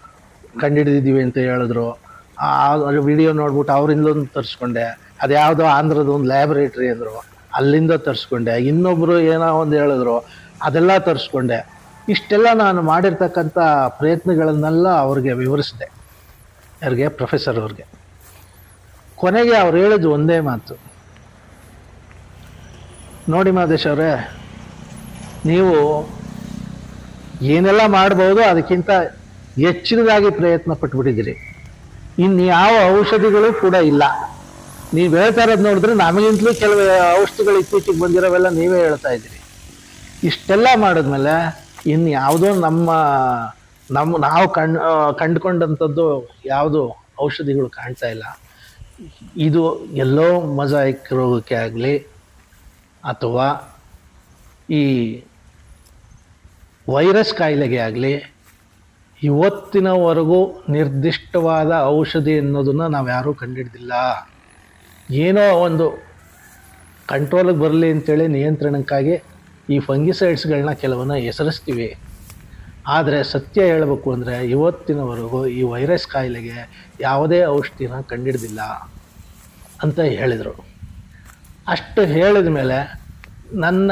ಕಂಡುಹಿಡಿದಿದ್ದೀವಿ ಅಂತ ಹೇಳಿದ್ರು. ಆ ವಿಡಿಯೋ ನೋಡ್ಬಿಟ್ಟು ಅವರಿಂದಲೊಂದು ತರಿಸ್ಕೊಂಡೆ. ಅದ್ಯಾವುದೋ ಆಂಧ್ರದ ಒಂದು ಲ್ಯಾಬ್ರೇಟ್ರಿ ಅಂದರು. ಅಲ್ಲಿಂದ ತರಿಸ್ಕೊಂಡೆ. ಇನ್ನೊಬ್ಬರು ಏನೋ ಒಂದು ಹೇಳಿದ್ರು. ಅದೆಲ್ಲ ತರಿಸ್ಕೊಂಡೆ. ಇಷ್ಟೆಲ್ಲ ನಾನು ಮಾಡಿರ್ತಕ್ಕಂಥ ಪ್ರಯತ್ನಗಳನ್ನೆಲ್ಲ ಅವ್ರಿಗೆ ವಿವರಿಸಿದೆ. ಅವ್ರಿಗೆ ಪ್ರೊಫೆಸರ್ ಅವ್ರಿಗೆ. ಕೊನೆಗೆ ಅವ್ರು ಹೇಳಿದ್ದು ಒಂದೇ ಮಾತು. ನೋಡಿ ಮಾದೇಶ್ ಅವರೇ, ನೀವು ಏನೆಲ್ಲ ಮಾಡ್ಬೋದು ಅದಕ್ಕಿಂತ ಹೆಚ್ಚಿನದಾಗಿ ಪ್ರಯತ್ನ ಪಟ್ಬಿಟ್ಟಿದ್ದೀರಿ. ಇನ್ನು ಯಾವ ಔಷಧಿಗಳು ಕೂಡ ಇಲ್ಲ. ನೀವು ಹೇಳ್ತಾ ಇರೋದು ನೋಡಿದ್ರೆ ನಮಗಿಂತಲೂ ಕೆಲವು ಔಷಧಿಗಳು ಇತ್ತೀಚೆಗೆ ಬಂದಿರೋವೆಲ್ಲ ನೀವೇ ಹೇಳ್ತಾ ಇದ್ದೀರಿ. ಇಷ್ಟೆಲ್ಲ ಮಾಡಿದ್ಮೇಲೆ ಇನ್ನು ಯಾವುದೋ ನಮ್ಮ ನಮ್ಮ ನಾವು ಆ, ಕಂಡುಕೊಂಡಂಥದ್ದು ಯಾವುದು ಔಷಧಿಗಳು ಕಾಣ್ತಾ ಇಲ್ಲ. ಇದು ಎಲ್ಲೋ ಮೊಸಾಯಿಕ್ ರೋಗಕ್ಕೆ ಆಗಲಿ ಅಥವಾ ಈ ವೈರಸ್ ಕಾಯಿಲೆಗೆ ಆಗಲಿ, ಇವತ್ತಿನವರೆಗೂ ನಿರ್ದಿಷ್ಟವಾದ ಔಷಧಿ ಅನ್ನೋದನ್ನು ನಾವು ಯಾರೂ ಕಂಡುಹಿಡ್ದಿಲ್ಲ ಏನೋ ಒಂದು ಕಂಟ್ರೋಲಿಗೆ ಬರಲಿ ಅಂತೇಳಿ ನಿಯಂತ್ರಣಕ್ಕಾಗಿ ಈ ಫಂಗಿಸೈಡ್ಸ್ಗಳನ್ನ ಕೆಲವನ್ನ ಹೆಸರಿಸ್ತೀವಿ. ಆದರೆ ಸತ್ಯ ಹೇಳಬೇಕು ಅಂದರೆ ಇವತ್ತಿನವರೆಗೂ ಈ ವೈರಸ್ ಕಾಯಿಲೆಗೆ ಯಾವುದೇ ಔಷಧಿನ ಕಂಡಿಡ್ದಿಲ್ಲ ಅಂತ ಹೇಳಿದರು. ಅಷ್ಟು ಹೇಳಿದ ಮೇಲೆ ನನ್ನ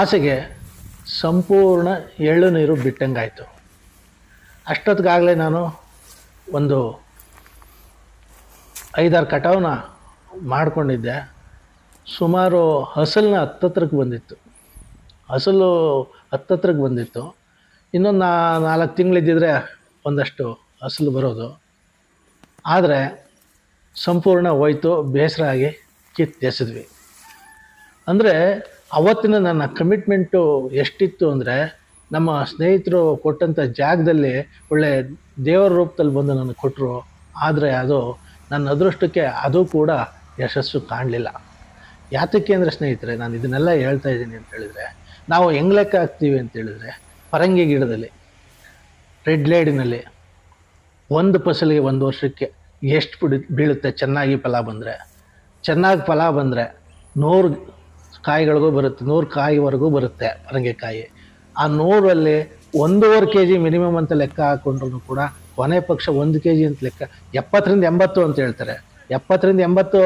ಆಸೆಗೆ ಸಂಪೂರ್ಣ ಎಳ್ಳು ನೀರು ಬಿಟ್ಟಂಗಾಯಿತು. ಅಷ್ಟೊತ್ತಿಗಾಗಲೇ ನಾನು ಒಂದು ಐದಾರು ಕಟಾವನ್ನ ಮಾಡಿಕೊಂಡಿದ್ದೆ. ಸುಮಾರು ಹಸಲನ್ನ ಹತ್ತತ್ರಕ್ಕೆ ಬಂದಿತ್ತು. ಹಸಲು ಹತ್ತತ್ರಕ್ಕೆ ಬಂದಿತ್ತು. ಇನ್ನೊಂದು ನಾಲ್ಕು ತಿಂಗಳಿದ್ದಿದ್ರೆ ಒಂದಷ್ಟು ಹಸಲು ಬರೋದು. ಆದರೆ ಸಂಪೂರ್ಣ ಹೋಯ್ತು, ಬೇಸರ ಆಗಿ ಕಿತ್ತೆಸೆದ್ವಿ. ಅಂದರೆ ಅವತ್ತಿನ ನನ್ನ ಕಮಿಟ್ಮೆಂಟು ಎಷ್ಟಿತ್ತು ಅಂದರೆ, ನಮ್ಮ ಸ್ನೇಹಿತರು ಕೊಟ್ಟಂಥ ಜಾಗದಲ್ಲಿ ಒಳ್ಳೆ ದೇವರ ರೂಪದಲ್ಲಿ ಬಂದು ನನಗೆ ಕೊಟ್ಟರು ಆದರೆ ಅದು ನನ್ನ ಅದೃಷ್ಟಕ್ಕೆ ಅದು ಕೂಡ ಯಶಸ್ಸು ಕಾಣಲಿಲ್ಲ. ಯಾತಕ್ಕೆ ಅಂದರೆ ಸ್ನೇಹಿತರೆ, ನಾನು ಇದನ್ನೆಲ್ಲ ಹೇಳ್ತಾ ಇದ್ದೀನಿ ಅಂತ ಹೇಳಿದರೆ, ನಾವು ಹೆಂಗ್ ಲೆಕ್ಕ ಹಾಕ್ತೀವಿ ಅಂತ ಹೇಳಿದ್ರೆ, ಪರಂಗಿ ಗಿಡದಲ್ಲಿ, ರೆಡ್ ಲೇಡಿನಲ್ಲಿ ಒಂದು ಫಸಲಿಗೆ ಒಂದು ವರ್ಷಕ್ಕೆ ಎಷ್ಟು ಬಿಡು, ಬೀಳುತ್ತೆ? ಚೆನ್ನಾಗಿ ಫಲ ಬಂದರೆ. ಚೆನ್ನಾಗಿ ಫಲ ಬಂದರೆ ನೂರು ಕಾಯಿಗಳಿಗೂ ಬರುತ್ತೆ, ನೂರು ಕಾಯಿವರೆಗೂ ಬರುತ್ತೆ ಪರಂಗಿಕಾಯಿ ಆ ನೂರಲ್ಲಿ ಒಂದೂವರೆ ಕೆ ಜಿ ಮಿನಿಮಮ್ ಅಂತ ಲೆಕ್ಕ ಹಾಕೊಂಡ್ರು ಕೂಡ ಕೊನೆ ಪಕ್ಷ ಒಂದು ಕೆ ಜಿ ಅಂತ ಲೆಕ್ಕ, ಎಪ್ಪತ್ತರಿಂದ ಎಂಬತ್ತು ಅಂತ ಹೇಳ್ತಾರೆ. ಎಪ್ಪತ್ತರಿಂದ ಎಂಬತ್ತು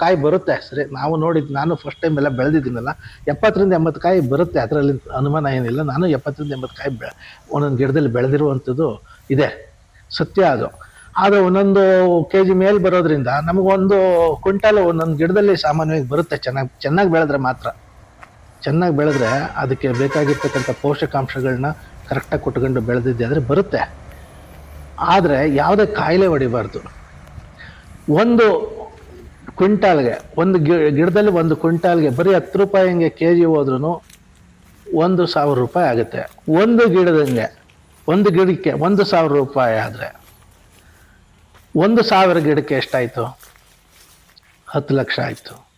ಕಾಯಿ ಬರುತ್ತೆ, ಸರಿ? ನಾವು ನೋಡಿದ್ದು ನಾನು ಫಸ್ಟ್ ಟೈಮ್ ಎಲ್ಲ ಬೆಳೆದಿದ್ದೀನಲ್ಲ, ಎಪ್ಪತ್ತರಿಂದ ಎಂಬತ್ತು ಕಾಯಿ ಬರುತ್ತೆ, ಅದರಲ್ಲಿ ಅನುಮಾನ ಏನಿಲ್ಲ. ನಾನು ಎಪ್ಪತ್ತರಿಂದ ಎಂಬತ್ತು ಕಾಯಿ ಬೆ, ಒಂದೊಂದು ಗಿಡದಲ್ಲಿ ಬೆಳೆದಿರುವಂಥದ್ದು ಇದೆ. ಸತ್ಯ ಅದು. ಆದರೆ ಒಂದೊಂದು ಕೆ ಜಿ ಮೇಲೆ ಬರೋದ್ರಿಂದ ನಮಗೊಂದು ಕ್ವಿಂಟಲ್ ಒಂದೊಂದು ಗಿಡದಲ್ಲಿ ಸಾಮಾನ್ಯವಾಗಿ ಬರುತ್ತೆ. ಚೆನ್ನಾಗಿ ಚೆನ್ನಾಗಿ ಬೆಳೆದ್ರೆ ಮಾತ್ರ. ಚೆನ್ನಾಗಿ ಬೆಳೆದ್ರೆ ಅದಕ್ಕೆ ಬೇಕಾಗಿರ್ತಕ್ಕಂಥ ಪೋಷಕಾಂಶಗಳನ್ನ ಕರೆಕ್ಟಾಗಿ ಕೊಟ್ಕೊಂಡು ಬೆಳೆದಿದ್ದೆ ಆದರೆ ಬರುತ್ತೆ. ಆದರೆ ಯಾವುದೇ ಕಾಯಿಲೆ ಹೊಡಿಬಾರ್ದು. ಒಂದು ಕ್ವಿಂಟಾಲ್ಗೆ, ಒಂದು ಗಿಡದಲ್ಲಿ ಒಂದು ಕ್ವಿಂಟಾಲ್ಗೆ ಬರೀ ಹತ್ತು ರೂಪಾಯಿ ಹಂಗೆ ಕೆ ಜಿ ಹೋದ್ರೂ ಒಂದು ಸಾವಿರ ರೂಪಾಯಿ ಆಗುತ್ತೆ. ಒಂದು ಗಿಡದಂಗೆ, ಒಂದು ಗಿಡಕ್ಕೆ ಒಂದು ಸಾವಿರ ರೂಪಾಯಿ ಆದರೆ ಒಂದು ಸಾವಿರ ಗಿಡಕ್ಕೆ ಎಷ್ಟಾಯಿತು? ಹತ್ತು ಲಕ್ಷ ಆಯಿತು.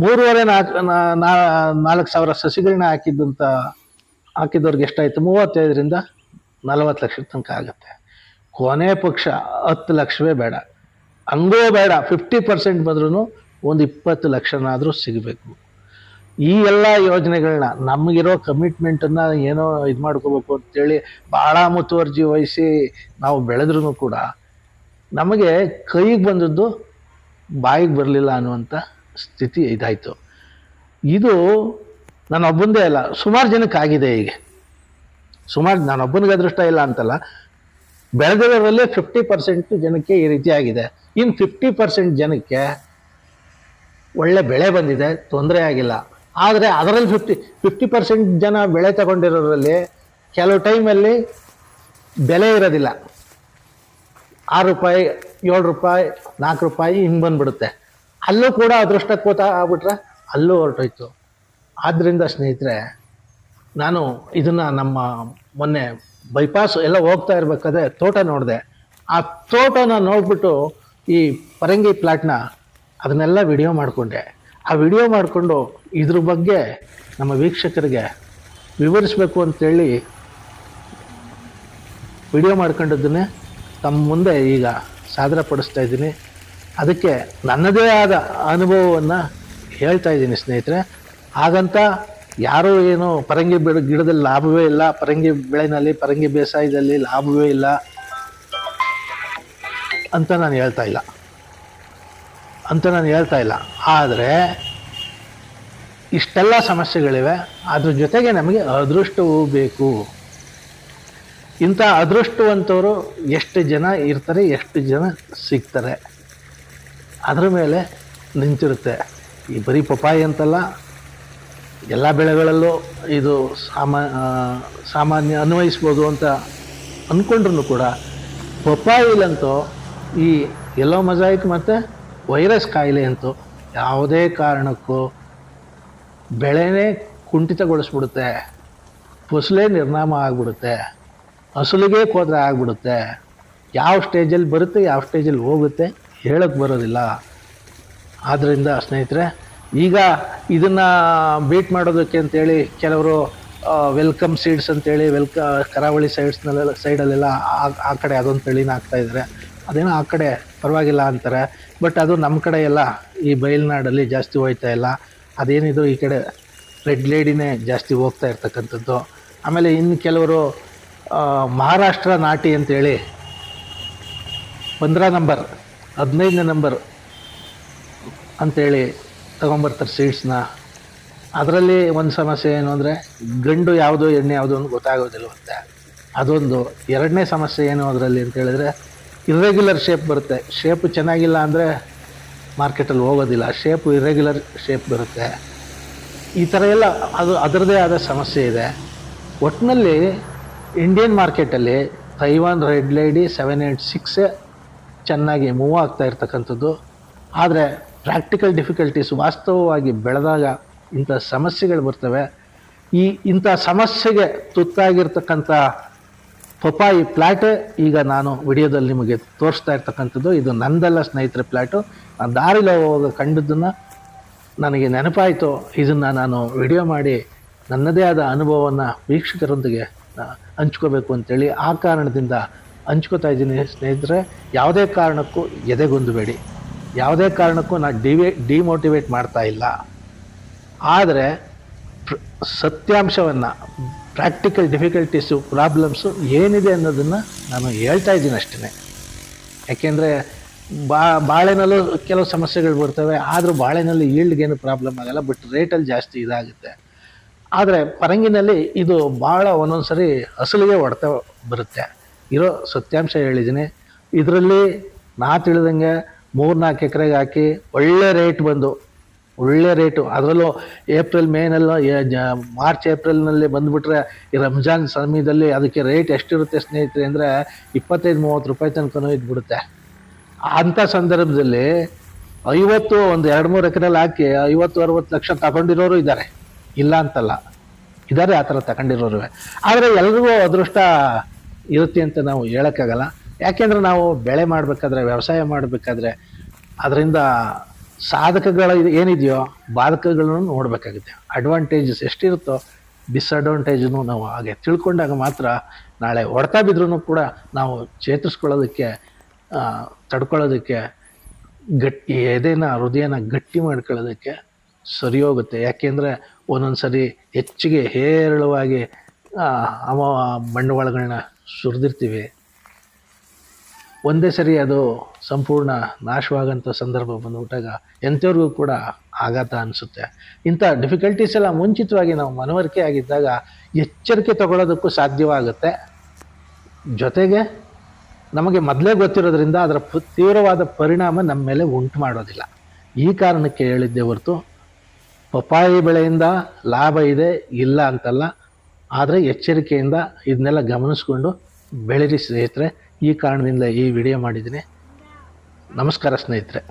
ಮೂರುವರೆ ನಾಲ್ಕು ನಾಲ್ಕು ಸಾವಿರ ಸಸಿಗಳನ್ನ ಹಾಕಿದ್ದಂಥ ಹಾಕಿದವ್ರಿಗೆ ಎಷ್ಟಾಯಿತು? ಮೂವತ್ತೈದರಿಂದ ನಲವತ್ತು ಲಕ್ಷದ ತನಕ ಆಗುತ್ತೆ. ಕೊನೆ ಪಕ್ಷ ಹತ್ತು ಲಕ್ಷವೇ ಬೇಡ. ಹಂಗೂ ಬೇಡ. ಫಿಫ್ಟಿ ಪರ್ಸೆಂಟ್ ಬಂದ್ರೂ ಒಂದು ಇಪ್ಪತ್ತು ಲಕ್ಷನಾದರೂ ಸಿಗಬೇಕು. ಈ ಎಲ್ಲ ಯೋಜನೆಗಳನ್ನ ನಮಗಿರೋ ಕಮಿಟ್ಮೆಂಟನ್ನು ಏನೋ ಇದು ಮಾಡ್ಕೋಬೇಕು ಅಂತೇಳಿ ಭಾಳ ಮುತುವರ್ಜಿ ವಹಿಸಿ ನಾವು ಬೆಳೆದ್ರೂ ಕೂಡ ನಮಗೆ ಕೈಗೆ ಬಂದದ್ದು ಬಾಯಿಗೆ ಬರಲಿಲ್ಲ ಅನ್ನುವಂಥ ಸ್ಥಿತಿ ಇದಾಯಿತು. ಇದು ನಾನೊಬ್ಬಂದೇ ಅಲ್ಲ, ಸುಮಾರು ಜನಕ್ಕೆ ಆಗಿದೆ ಈಗ ಸುಮಾರು ನಾನೊಬ್ಬನಿಗೆ ಅದೃಷ್ಟ ಇಲ್ಲ ಅಂತಲ್ಲ, ಬೆಳೆದವರಲ್ಲೇ ಫಿಫ್ಟಿ ಪರ್ಸೆಂಟ್ ಜನಕ್ಕೆ ಈ ರೀತಿ ಆಗಿದೆ. ಇನ್ನು ಫಿಫ್ಟಿ ಪರ್ಸೆಂಟ್ ಜನಕ್ಕೆ ಒಳ್ಳೆ ಬೆಳೆ ಬಂದಿದೆ, ತೊಂದರೆ ಆಗಿಲ್ಲ. ಆದರೆ ಅದರಲ್ಲಿ ಫಿಫ್ಟಿ ಫಿಫ್ಟಿ ಪರ್ಸೆಂಟ್ ಜನ ಬೆಳೆ ತಗೊಂಡಿರೋರಲ್ಲಿ ಕೆಲವು ಟೈಮಲ್ಲಿ ಬೆಲೆ ಇರೋದಿಲ್ಲ. ಆರು ರೂಪಾಯಿ, ಏಳು ರೂಪಾಯಿ, ನಾಲ್ಕು ರೂಪಾಯಿ ಹಿಂಗೆ ಬಂದ್ಬಿಡುತ್ತೆ. ಅಲ್ಲೂ ಕೂಡ ಅದೃಷ್ಟಕ್ಕೆ ಆಗ್ಬಿಟ್ರೆ ಅಲ್ಲೂ ಹೊರಟೋಯ್ತು. ಆದ್ದರಿಂದ ಸ್ನೇಹಿತರೆ, ನಾನು ಇದನ್ನು ನಮ್ಮ ಮೊನ್ನೆ ಬೈಪಾಸ್ ಎಲ್ಲ ಹೋಗ್ತಾ ಇರಬೇಕಾದ್ರೆ ತೋಟ ನೋಡಿದೆ. ಆ ತೋಟನ ನೋಡ್ಬಿಟ್ಟು ಈ ಪರಂಗಿ ಪ್ಲಾಟ್ನ ಅದನ್ನೆಲ್ಲ ವಿಡಿಯೋ ಮಾಡಿಕೊಂಡೆ. ಆ ವಿಡಿಯೋ ಮಾಡಿಕೊಂಡು ಇದ್ರ ಬಗ್ಗೆ ನಮ್ಮ ವೀಕ್ಷಕರಿಗೆ ವಿವರಿಸಬೇಕು ಅಂತೇಳಿ ವಿಡಿಯೋ ಮಾಡ್ಕೊಂಡಿದ್ದೀನಿ ತಮ್ಮ ಮುಂದೆ ಈಗ ಸಾಧನ ಪಡಿಸ್ತಾ ಇದ್ದೀನಿ. ಅದಕ್ಕೆ ನನ್ನದೇ ಆದ ಅನುಭವವನ್ನು ಹೇಳ್ತಾ ಇದ್ದೀನಿ ಸ್ನೇಹಿತರೆ. ಹಾಗಂತ ಯಾರೂ ಏನು ಪರಂಗಿ ಬಿಡ ಗಿಡದಲ್ಲಿ ಲಾಭವೇ ಇಲ್ಲ, ಪರಂಗಿ ಬೆಳೆನಲ್ಲಿ ಪರಂಗಿ ಬೇಸಾಯದಲ್ಲಿ ಲಾಭವೇ ಇಲ್ಲ ಅಂತ ನಾನು ಹೇಳ್ತಾ ಇಲ್ಲ. ಅಂತ ನಾನು ಹೇಳ್ತಾ ಇಲ್ಲ. ಆದರೆ ಇಷ್ಟೆಲ್ಲ ಸಮಸ್ಯೆಗಳಿವೆ, ಅದ್ರ ಜೊತೆಗೆ ನಮಗೆ ಅದೃಷ್ಟವೂ ಬೇಕು. ಇಂಥ ಅದೃಷ್ಟವಂಥವರು ಎಷ್ಟು ಜನ ಇರ್ತಾರೆ, ಎಷ್ಟು ಜನ ಸಿಗ್ತಾರೆ, ಅದ್ರ ಮೇಲೆ ನಿಂತಿರುತ್ತೆ. ಈ ಬರೀ ಪಪಾಯಿ ಅಂತಲ್ಲ, ಎಲ್ಲ ಬೆಳೆಗಳಲ್ಲೂ ಇದು ಸಾಮಾ ಸಾಮಾನ್ಯ ಅನ್ವಯಿಸ್ಬೋದು ಅಂತ ಅಂದ್ಕೊಂಡ್ರು ಕೂಡ, ಪಪ್ಪಾಯಿಲಂತೂ ಈ ಎಲ್ಲೋ ಮಜಾಯಿಕ್ ಮತ್ತು ವೈರಸ್ ಕಾಯಿಲೆ ಅಂತೂ ಯಾವುದೇ ಕಾರಣಕ್ಕೂ ಬೆಳೆನೇ ಕುಂಠಿತಗೊಳಿಸ್ಬಿಡುತ್ತೆ. ಫಸಲೇ ನಿರ್ನಾಮ ಆಗಿಬಿಡುತ್ತೆ. ಅಸಲಿಗೆ ಕೋದ್ರೆ ಆಗಿಬಿಡುತ್ತೆ. ಯಾವ ಸ್ಟೇಜಲ್ಲಿ ಬರುತ್ತೆ, ಯಾವ ಸ್ಟೇಜಲ್ಲಿ ಹೋಗುತ್ತೆ ಹೇಳಕ್ಕೆ ಬರೋದಿಲ್ಲ. ಆದ್ದರಿಂದ ಸ್ನೇಹಿತರೆ, ಈಗ ಇದನ್ನು ಬೀಟ್ ಮಾಡೋದಕ್ಕೆ ಅಂತೇಳಿ ಕೆಲವರು ವೆಲ್ಕಮ್ ಸೀಡ್ಸ್ ಅಂತೇಳಿ ವೆಲ್ಕ ಕರಾವಳಿ ಸೈಡ್ಸ್ನಲ್ಲೆಲ್ಲ ಸೈಡಲ್ಲೆಲ್ಲ ಆ ಕಡೆ ಅದೊಂದು ತಳಿನ ಹಾಕ್ತಾ ಇದ್ದಾರೆ ಅದೇನೋ ಆ ಕಡೆ ಪರವಾಗಿಲ್ಲ ಅಂತಾರೆ. ಬಟ್ ಅದು ನಮ್ಮ ಕಡೆ ಎಲ್ಲ ಈ ಬಯಲ್ನಾಡಲ್ಲಿ ಜಾಸ್ತಿ ಹೋಯ್ತಾ ಇಲ್ಲ. ಅದೇನಿದು ಈ ಕಡೆ ರೆಡ್ ಲೇಡಿನೇ ಜಾಸ್ತಿ ಹೋಗ್ತಾ ಇರ್ತಕ್ಕಂಥದ್ದು. ಆಮೇಲೆ ಇನ್ನು ಕೆಲವರು ಮಹಾರಾಷ್ಟ್ರ ನಾಟಿ ಅಂತೇಳಿ ಪಂದ್ರ ನಂಬರ್, ಹದಿನೈದನೇ ನಂಬರ್ ಅಂತೇಳಿ ತೊಗೊಂಬರ್ತಾರೆ ಸೀಡ್ಸ್ನ ಅದರಲ್ಲಿ ಒಂದು ಸಮಸ್ಯೆ ಏನು ಅಂದರೆ ಗಂಡು ಯಾವುದು ಎಣ್ಣೆ ಯಾವುದು ಅಂತ ಗೊತ್ತಾಗೋದಿಲ್ವಂತೆ ಅದೊಂದು. ಎರಡನೇ ಸಮಸ್ಯೆ ಏನು ಅದರಲ್ಲಿ ಅಂತ ಹೇಳಿದ್ರೆ ಇರ್ರೆಗ್ಯುಲರ್ ಶೇಪ್ ಬರುತ್ತೆ. ಶೇಪ್ ಚೆನ್ನಾಗಿಲ್ಲ ಅಂದರೆ ಮಾರ್ಕೆಟಲ್ಲಿ ಹೋಗೋದಿಲ್ಲ. ಶೇಪು ಇರೆಗ್ಯುಲರ್ ಶೇಪ್ ಬರುತ್ತೆ. ಈ ಥರ ಎಲ್ಲ ಅದು ಅದರದೇ ಆದ ಸಮಸ್ಯೆ ಇದೆ. ಒಟ್ಟಿನಲ್ಲಿ ಇಂಡಿಯನ್ ಮಾರ್ಕೆಟಲ್ಲಿ Taiwan red lady seven eight ಸಿಕ್ಸೇ ಚೆನ್ನಾಗಿ ಮೂವ್ ಆಗ್ತಾ ಇರ್ತಕ್ಕಂಥದ್ದು. ಆದರೆ ಪ್ರಾಕ್ಟಿಕಲ್ ಡಿಫಿಕಲ್ಟೀಸ್ ವಾಸ್ತವವಾಗಿ ಬೆಳೆದಾಗ ಇಂಥ ಸಮಸ್ಯೆಗಳು ಬರ್ತವೆ. ಈ ಇಂಥ ಸಮಸ್ಯೆಗೆ ತುತ್ತಾಗಿರ್ತಕ್ಕಂಥ ಪಪಾಯಿ ಪ್ಲ್ಯಾಟೇ ಈಗ ನಾನು ವಿಡಿಯೋದಲ್ಲಿ ನಿಮಗೆ ತೋರಿಸ್ತಾ ಇರ್ತಕ್ಕಂಥದ್ದು, ಇದು ನಂದಲ್ಲ ಸ್ನೇಹಿತರ ಪ್ಲ್ಯಾಟು ನಾನು ದಾರಿಲಿ ಹೋಗ ಕಂಡದ್ದನ್ನು ನನಗೆ ನೆನಪಾಯಿತು. ಇದನ್ನು ನಾನು ವಿಡಿಯೋ ಮಾಡಿ ನನ್ನದೇ ಆದ ಅನುಭವವನ್ನು ವೀಕ್ಷಕರೊಂದಿಗೆ ಹಂಚ್ಕೋಬೇಕು ಅಂತೇಳಿ ಆ ಕಾರಣದಿಂದ ಹಂಚ್ಕೋತಾ ಇದ್ದೀನಿ ಸ್ನೇಹಿತರೆ. ಯಾವುದೇ ಕಾರಣಕ್ಕೂ ಎದೆಗೊಂದಬೇಡಿ. ಯಾವುದೇ ಕಾರಣಕ್ಕೂ ನಾನು ಡಿವೇ, ಡಿಮೋಟಿವೇಟ್ ಮಾಡ್ತಾ ಇಲ್ಲ. ಆದರೆ ಸತ್ಯಾಂಶವನ್ನು ಪ್ರಾಕ್ಟಿಕಲ್ ಡಿಫಿಕಲ್ಟೀಸು ಪ್ರಾಬ್ಲಮ್ಸು ಏನಿದೆ ಅನ್ನೋದನ್ನು ನಾನು ಹೇಳ್ತಾ ಇದ್ದೀನಿ ಅಷ್ಟೇ ಯಾಕೆಂದರೆ ಬಾ, ಬಾಳೆನಲ್ಲೂ ಕೆಲವು ಸಮಸ್ಯೆಗಳು ಬರ್ತವೆ, ಆದರೂ ಬಾಳೆನಲ್ಲಿ ಈಲ್ಡ್ಗೇನು ಪ್ರಾಬ್ಲಮ್ ಆಗಲ್ಲ ಬಟ್ ರೇಟಲ್ಲಿ ಜಾಸ್ತಿ ಇದಾಗುತ್ತೆ. ಆದರೆ ಪರಂಗಿನಲ್ಲಿ ಇದು ಭಾಳ ಒಂದೊಂದು ಸರಿ ಅಸಲಿಗೆ ಹೊಡೆತ ಬರುತ್ತೆ. ಇರೋ ಸತ್ಯಾಂಶ ಹೇಳಿದ್ದೀನಿ. ಇದರಲ್ಲಿ ನಾ ತಿಳಿದಂಗೆ ಮೂರು ನಾಲ್ಕು ಎಕರೆಗೆ ಹಾಕಿ ಒಳ್ಳೆ ರೇಟ್ ಬಂದು ಒಳ್ಳೆ ರೇಟು. ಅದರಲ್ಲೂ ಏಪ್ರಿಲ್, ಮೇನೆಲ್ಲ ಮಾರ್ಚ್, ಏಪ್ರಿಲ್ನಲ್ಲಿ ಬಂದುಬಿಟ್ರೆ ಈ ರಂಜಾನ್ ಸಮಯದಲ್ಲಿ ಅದಕ್ಕೆ ರೇಟ್ ಎಷ್ಟಿರುತ್ತೆ ಸ್ನೇಹಿತರೆ ಅಂದರೆ ಇಪ್ಪತ್ತೈದು, ಮೂವತ್ತು ರೂಪಾಯಿ ತನಕನೂ ಇದ್ಬಿಡುತ್ತೆ. ಅಂಥ ಸಂದರ್ಭದಲ್ಲಿ ಐವತ್ತು ಒಂದು ಎರಡು ಮೂರು ಎಕರೆಲ್ಲಿ ಹಾಕಿ ಐವತ್ತು, ಅರವತ್ತು ಲಕ್ಷ ತಗೊಂಡಿರೋರು ಇದ್ದಾರೆ. ಇಲ್ಲ ಅಂತಲ್ಲ. ಇದ್ದಾರೆ ಆ ಥರ ತಗೊಂಡಿರೋರು. ಆದರೆ ಎಲ್ರಿಗೂ ಅದೃಷ್ಟ ಇರುತ್ತೆ ಅಂತ ನಾವು ಹೇಳೋಕ್ಕಾಗಲ್ಲ. ಯಾಕೆಂದರೆ ನಾವು ಬೆಳೆ ಮಾಡಬೇಕಾದ್ರೆ, ವ್ಯವಸಾಯ ಮಾಡಬೇಕಾದ್ರೆ, ಅದರಿಂದ ಸಾಧಕಗಳು ಇದು ಏನಿದೆಯೋ ಬಾಧಕಗಳನ್ನು ನೋಡಬೇಕಾಗುತ್ತೆ. ಅಡ್ವಾಂಟೇಜಸ್ ಎಷ್ಟಿರುತ್ತೋ ಡಿಸ್ಅಡ್ವಾಂಟೇಜನ್ನು ನಾವು ಹಾಗೆ ತಿಳ್ಕೊಂಡಾಗ ಮಾತ್ರ ನಾಳೆ ಹೊಡ್ತಾ ಬಿದ್ರೂ ಕೂಡ ನಾವು ಚೇತರಿಸ್ಕೊಳ್ಳೋದಕ್ಕೆ ತಡ್ಕೊಳ್ಳೋದಕ್ಕೆ, ಗಟ್ಟಿ ಎದೆನ, ಹೃದಯನ ಗಟ್ಟಿ ಮಾಡ್ಕೊಳ್ಳೋದಕ್ಕೆ ಸರಿ ಹೋಗುತ್ತೆ. ಯಾಕೆಂದರೆ ಒಂದೊಂದು ಸರಿ ಹೆಚ್ಚಿಗೆ ಹೇರಳವಾಗಿ ಅಮ ಬಂಡವಾಳಗಳನ್ನ ಸುರಿದಿರ್ತೀವಿ. ಒಂದೇ ಸರಿ ಅದು ಸಂಪೂರ್ಣ ನಾಶವಾಗಂಥ ಸಂದರ್ಭ ಬಂದುಬಿಟ್ಟಾಗ ಎಂಥವ್ರಿಗೂ ಕೂಡ ಆಘಾತ ಅನಿಸುತ್ತೆ. ಇಂಥ ಡಿಫಿಕಲ್ಟೀಸ್ ಎಲ್ಲ ಮುಂಚಿತವಾಗಿ ನಾವು ಮನವರಿಕೆ ಆಗಿದ್ದಾಗ ಎಚ್ಚರಿಕೆ ತಗೊಳ್ಳೋದಕ್ಕೂ ಸಾಧ್ಯವಾಗುತ್ತೆ. ಜೊತೆಗೆ ನಮಗೆ ಮೊದಲೇ ಗೊತ್ತಿರೋದ್ರಿಂದ ಅದರ ತೀವ್ರವಾದ ಪರಿಣಾಮ ನಮ್ಮ ಮೇಲೆ ಉಂಟು ಮಾಡೋದಿಲ್ಲ. ಈ ಕಾರಣಕ್ಕೆ ಹೇಳಿದ್ದೆ ಹೊರತು, ಪಪ್ಪಾಯಿ ಬೆಳೆಯಿಂದ ಲಾಭ ಇದೆ, ಇಲ್ಲ ಅಂತಲ್ಲ, ಆದರೆ ಎಚ್ಚರಿಕೆಯಿಂದ ಇದನ್ನೆಲ್ಲ ಗಮನಿಸ್ಕೊಂಡು ಬೆಳೀರಿ ಸ್ನೇಹಿತರೆ. ಈ ಕಾರಣದಿಂದ ಈ ವಿಡಿಯೋ ಮಾಡಿದ್ದೀನಿ. ನಮಸ್ಕಾರ ಸ್ನೇಹಿತರೆ.